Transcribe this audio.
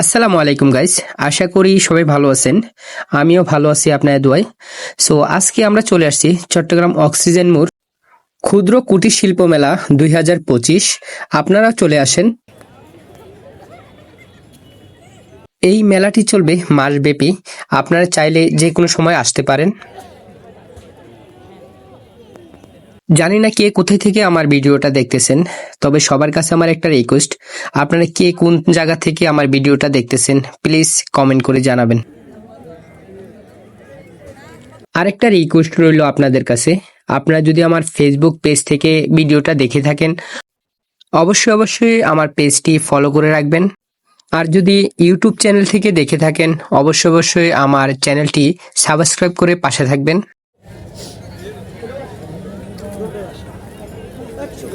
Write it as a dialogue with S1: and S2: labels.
S1: আসসালামু আলাইকুম গাইস আশা করি সবাই ভালো আছেন। আমিও ভালো আছি আপনার দোয়ায়। সো আজকে আমরা চলে আসছি চট্টগ্রাম অক্সিজেন মোড় ক্ষুদ্র কুটির শিল্প মেলা দুই হাজার পঁচিশ। আপনারা চলে আসেন। এই মেলাটি চলবে মাসব্যাপী। আপনারা চাইলে যে কোনো সময় আসতে পারেন। জানি না কে কোথায় থেকে আমার ভিডিওটা দেখতেছেন, তবে সবার কাছে আমার একটা রিকোয়েস্ট আপনারা কে কোন জায়গা থেকে আমার ভিডিওটা দেখতেছেন প্লিজ কমেন্ট করে জানাবেন। আরেকটা রিকোয়েস্ট রইল আপনাদের কাছে। আপনারা যদি আমার ফেসবুক পেজ থেকে ভিডিওটা দেখে থাকেন, অবশ্যই অবশ্যই আমার পেজটি ফলো করে রাখবেন। আর যদি ইউটিউব চ্যানেল থেকে দেখে থাকেন, অবশ্যই অবশ্যই আমার চ্যানেলটি সাবস্ক্রাইব করে পাশে থাকবেন। ভালোবাসা আর কিছু